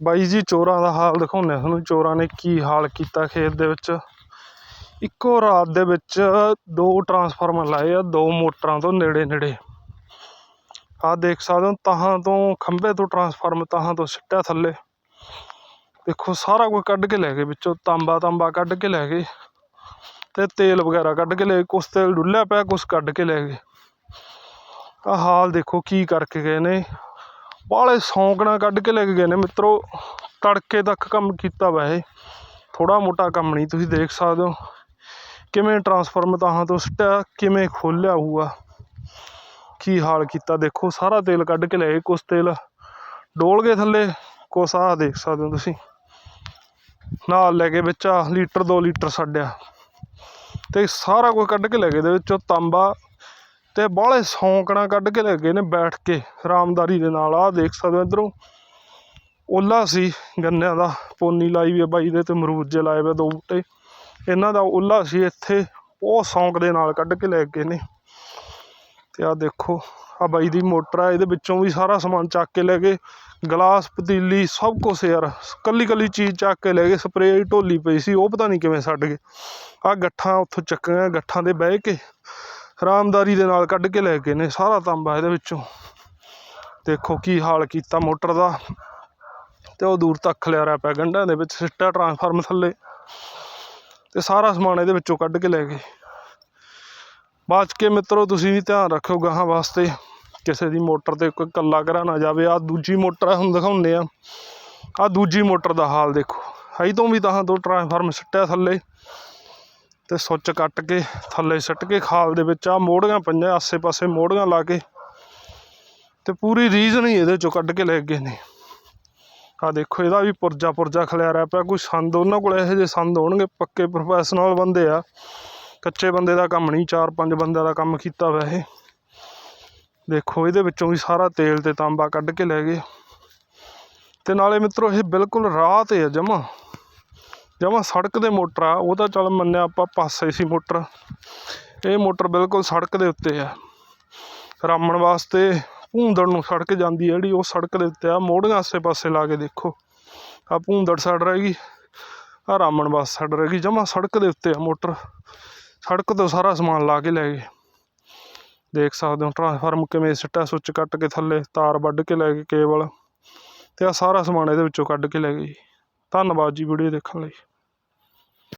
ਬਾਈ ਜੀ ਚੋਰਾਂ ਦਾ ਹਾਲ ਦਿਖਾਉਂਦੇ ਆ ਤੁਹਾਨੂੰ। ਚੋਰਾਂ ਨੇ ਕੀ ਹਾਲ ਕੀਤਾ ਖੇਤ ਦੇ ਵਿੱਚ। ਇੱਕੋ ਰਾਤ ਦੇ ਵਿੱਚ ਦੋ ਟਰਾਂਸਫਾਰਮਰ ਲਾਏ ਆ, ਦੋ ਮੋਟਰਾਂ ਤੋਂ ਨੇੜੇ ਨੇੜੇ। ਆਹ ਦੇਖ ਸਕਦੇ ਹੋ, ਤਾਹਾਂ ਤੋਂ ਖੰਭੇ ਤੋਂ ਟਰਾਂਸਫਾਰਮਰ, ਤਾਹਾਂ ਤੋਂ ਸਿੱਟਿਆ ਥੱਲੇ। ਦੇਖੋ, ਸਾਰਾ ਕੁਝ ਕੱਢ ਕੇ ਲੈ ਗਏ ਵਿੱਚੋਂ, ਤਾਂਬਾ ਤਾਂਬਾ ਕੱਢ ਕੇ ਲੈ ਗਏ ਤੇ ਤੇਲ ਵਗੈਰਾ ਕੱਢ ਕੇ ਲੈ ਕੁਛ ਤੇਲ ਡੁੱਲਿਆ ਪਿਆ, ਕੁਛ ਕੱਢ ਕੇ ਲੈ ਗਏ। ਆਹ ਹਾਲ ਦੇਖੋ, ਕੀ ਕਰਕੇ ਗਏ ਨੇ। ਬਾਹਲੇ ਸ਼ੌਂਕ ਨਾਲ ਕੱਢ ਕੇ ਲੈ ਕੇ ਗਏ ਨੇ। ਮਿੱਤਰੋ, ਤੜਕੇ ਤੱਕ ਕੰਮ ਕੀਤਾ ਵਾ ਇਹ। ਥੋੜਾ ਮੋਟਾ ਕੰਮ ਨਹੀਂ, ਤੁਸੀਂ ਦੇਖ ਸਕਦੇ ਹੋ। ਕਿਵੇਂ ਟਰਾਂਸਫਾਰਮਰ ਤਾਹਾਂ ਤੋਂ ਸਿੱਟਿਆ, ਕਿਵੇਂ ਖੋਲਿਆ ਹੋਊਗਾ। ਕੀ ਹਾਲ ਕੀਤਾ, ਦੇਖੋ, ਸਾਰਾ ਤੇਲ ਕੱਢ ਕੇ ਲੈ ਗਏ ਕੁਛ ਤੇਲ ਡੋਲ ਗਏ ਥੱਲੇ, ਕੁਛ ਆਹ ਦੇਖ ਸਕਦੇ ਹੋ ਤੁਸੀਂ। ਨਾਲ ਲੈ ਕੇ ਵਿੱਚ ਆ ਲੀਟਰ 2 ਲੀਟਰ ਛੱਡਿਆ ਤੇ ਸਾਰਾ ਕੁਝ ਕੱਢ ਕੇ ਲੈ ਗਏ ਦੇ ਵਿੱਚੋਂ ਤਾਂਬਾ ਅਤੇ ਬਾਹਲੇ ਸ਼ੌਂਕ ਨਾਲ ਕੱਢ ਕੇ ਲੈ ਗਏ ਨੇ ਬੈਠ ਕੇ ਆਰਾਮਦਾਰੀ ਦੇ ਨਾਲ। ਆਹ ਦੇਖ ਸਕਦੇ ਹੋ ਇੱਧਰੋਂ। ਓਲਾ ਸੀ ਗੰਨਿਆਂ ਦਾ, ਪੋਨੀ ਲਾਈ ਵੀ ਆ ਬਾਈ ਦੇ ਅਤੇ ਅਮਰੂਦ ਜੇ ਲਾਏ ਵੇ ਦੋ ਬੂਟੇ। ਇਹਨਾਂ ਦਾ ਓਲਾ ਸੀ ਇੱਥੇ ਬਹੁਤ ਸ਼ੌਂਕ ਦੇ ਨਾਲ ਕੱਢ ਕੇ ਲੈ ਗਏ ਨੇ। ਅਤੇ ਆਹ ਦੇਖੋ ਆ ਬਾਈ ਦੀ ਮੋਟਰ ਆ, ਇਹਦੇ ਵਿੱਚੋਂ ਵੀ ਸਾਰਾ ਸਮਾਨ ਚੱਕ ਕੇ ਲੈ ਗਏ। ਗਲਾਸ, ਪਤੀਲੀ, ਸਭ ਕੁਛ ਯਾਰ। ਕੱਲੀ ਕੱਲੀ ਚੀਜ਼ ਚੱਕ ਕੇ ਲੈ ਗਏ, ਸਪਰੇਅ ਢੋਲੀ ਪਈ ਸੀ, ਉਹ ਪਤਾ ਨਹੀਂ ਕਿਵੇਂ ਛੱਡ ਗਏ। ਆ ਗੱਠਾਂ ਉੱਥੋਂ ਚੱਕੀਆਂ, ਗੱਠਾਂ ਦੇ ਬਹਿ ਕੇ। ਆਰਾਮਦਾਰੀ ਦੇ ਨਾਲ ਕੱਢ ਕੇ ਲੈ ਗਏ ਨੇ, ਸਾਰਾ ਤਾਂਬਾ ਇਹਦੇ ਵਿੱਚੋਂ। ਦੇਖੋ ਕੀ ਹਾਲ ਕੀਤਾ ਮੋਟਰ ਦਾ। ਤੇ ਉਹ ਦੂਰ ਤੱਕ ਖਲਿਆਰਿਆ ਪਿਆ ਗੰਢਾਂ ਦੇ ਵਿੱਚ, ਸਿੱਟਾ ਟਰਾਂਸਫਾਰਮ ਥੱਲੇ। ਤੇ ਸਾਰਾ ਸਮਾਨ ਇਹਦੇ ਵਿੱਚੋਂ ਕੱਢ ਕੇ ਲੈ ਗਏ। ਬਾਅਦ ਕੇ ਮਿੱਤਰੋ, ਤੁਸੀਂ ਵੀ ਧਿਆਨ ਰੱਖਿਓ ਗਾਹਾਂ ਵਾਸਤੇ, ਕਿਸੇ ਦੀ ਮੋਟਰ ਤੇ ਕੋਈ ਕੱਲਾ ਘਰਾ ਨਾ ਜਾਵੇ। ਆ ਦੂਜੀ ਮੋਟਰ ਹੁਣ ਦਿਖਾਉਂਦੇ ਆ। ਆ ਦੂਜੀ ਮੋਟਰ ਦਾ ਹਾਲ ਦੇਖੋ। ਹਾਈ ਤੋਂ ਵੀ ਤਾਂ ਦੋ ਟਰਾਂਸਫਾਰਮ ਸਿੱਟਿਆ ਥੱਲੇ। ਤੇ ਸੁੱਚ ਕੱਟ ਕੇ, ਥੱਲੇ ਸਿੱਟ ਕੇ ਖਾਲ ਦੇ ਵਿੱਚ ਆ ਮੋੜੀਆਂ ਪਈਆਂ ਆਸੇ ਪਾਸੇ ਮੋੜੀਆਂ ਲਾ ਕੇ। ਤੇ ਪੂਰੀ ਰੀਜ਼ਨ ਹੀ ਇਹਦੇ ਚੋਂ ਕੱਢ ਕੇ ਲੈ ਗਏ ਨੇ। ਆ ਦੇਖੋ, ਇਹਦਾ ਵੀ ਪੁਰਜਾ ਪੁਰਜਾ ਖਲਿਆਰਿਆ ਪਿਆ। ਕੋਈ ਸੰਦ, ਉਹਨਾਂ ਕੋਲ ਇਹੋ ਜਿਹੇ ਸੰਦ ਹੋਣਗੇ, ਪੱਕੇ ਪ੍ਰੋਫੈਸ਼ਨਲ ਬੰਦੇ ਆ। ਕੱਚੇ ਬੰਦੇ ਦਾ ਕੰਮ ਨਹੀਂ ਚਾਰ ਪੰਜ ਬੰਦਿਆਂ ਦਾ ਕੰਮ ਕੀਤਾ ਵਾ ਇਹ। ਦੇਖੋ, ਇਹਦੇ ਵਿੱਚੋਂ ਵੀ ਸਾਰਾ ਤੇਲ ਤੇ ਤਾਂਬਾ ਕੱਢ ਕੇ ਲੈ ਗਏ। ਤੇ ਨਾਲੇ ਮਿੱਤਰੋ, ਇਹ ਬਿਲਕੁਲ ਰਾਹ ਤੇ ਆ ਜਮਾ। ਜਮਾ ਸੜਕ ਦੇ ਮੋਟਰ ਆ, ਉਹ ਤਾਂ ਚੱਲ ਮੰਨਿਆ ਆਪਾਂ ਪਾਸੇ ਸੀ ਮੋਟਰ। ਇਹ ਮੋਟਰ ਬਿਲਕੁਲ ਸੜਕ ਦੇ ਉੱਤੇ ਆ। ਰਾਮਣ ਵਾਸਤੇ ਭੂੰਦੜ ਨੂੰ ਸੜਕ ਜਾਂਦੀ ਆ ਜਿਹੜੀ, ਉਹ ਸੜਕ ਦੇ ਉੱਤੇ ਆ। ਮੋੜੀਆਂ ਆਸੇ ਪਾਸੇ ਲਾ ਕੇ ਦੇਖੋ। ਆ ਭੂੰਦੜ ਸਾਈਡ ਰਹਿ ਗਈ ਆ ਰਾਮਣ ਵਾਸ ਸਾਈਡ ਰਹਿ ਗਈ ਜਮਾ ਸੜਕ ਦੇ ਉੱਤੇ ਆ ਮੋਟਰ। ਸੜਕ ਤੋਂ ਸਾਰਾ ਸਮਾਨ ਲਾ ਕੇ ਲੈ ਗਏ। ਦੇਖ ਸਕਦੇ ਹੋ ਟਰਾਂਸਫਾਰਮ ਕਿਵੇਂ ਸਿੱਟਾ, ਸੁੱਚ ਕੱਟ ਕੇ ਥੱਲੇ, ਤਾਰ ਵੱਢ ਕੇ ਲੈ ਗਏ ਕੇਬਲ। ਤੇ ਆ ਸਾਰਾ ਸਮਾਨ ਇਹਦੇ ਵਿੱਚੋਂ ਕੱਢ ਕੇ ਲੈ ਗਏ। ਜੀ। ਧੰਨਵਾਦ ਜੀ ਵੀਡੀਓ ਦੇਖਣ ਲਈ।